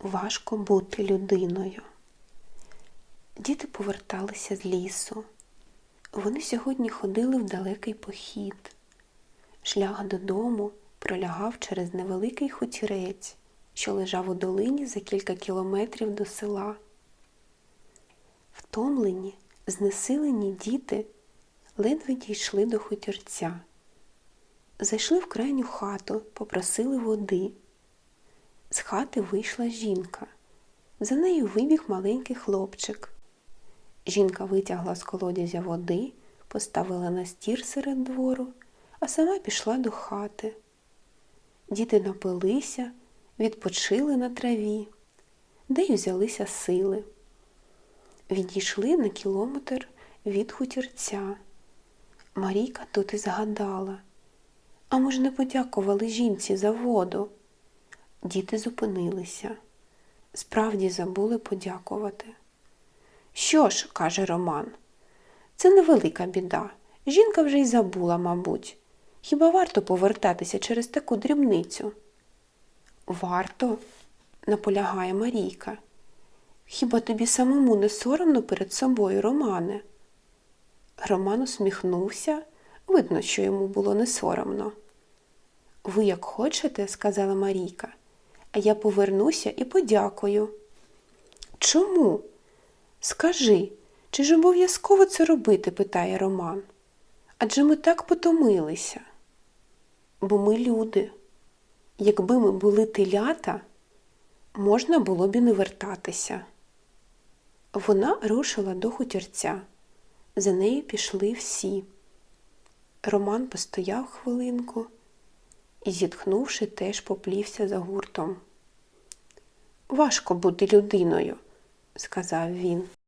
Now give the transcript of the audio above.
Важко бути людиною. Діти поверталися з лісу. Вони сьогодні ходили в далекий похід. Шлях додому пролягав через невеликий хутірець, що лежав у долині за кілька кілометрів до села. Втомлені, знесилені діти ледве дійшли до хутірця. Зайшли в крайню хату, попросили води. З хати вийшла жінка. За нею вибіг маленький хлопчик. Жінка витягла з колодязя води, поставила на стір серед двору, а сама пішла до хати. Діти напилися, відпочили на траві, де й взялися сили. Відійшли на кілометр від хутірця. Марійка тут і згадала. А ми ж не подякували жінці за воду. Діти зупинилися. Справді забули подякувати. Що ж, каже Роман, це невелика біда. Жінка вже й забула, мабуть. Хіба варто повертатися через таку дрібницю? Варто, наполягає Марійка. Хіба тобі самому не соромно перед собою, Романе? Роман усміхнувся, видно, що йому було не соромно. Ви як хочете, сказала Марійка, а я повернуся і подякую. Чому? Скажи, чи ж обов'язково це робити? питає Роман. Адже ми так потомилися. Бо ми люди. Якби ми були телята, можна було б і не вертатися. Вона рушила до хутірця. За нею пішли всі. Роман постояв хвилинку і, зітхнувши, теж поплівся за гуртом. Важко бути людиною, сказав він.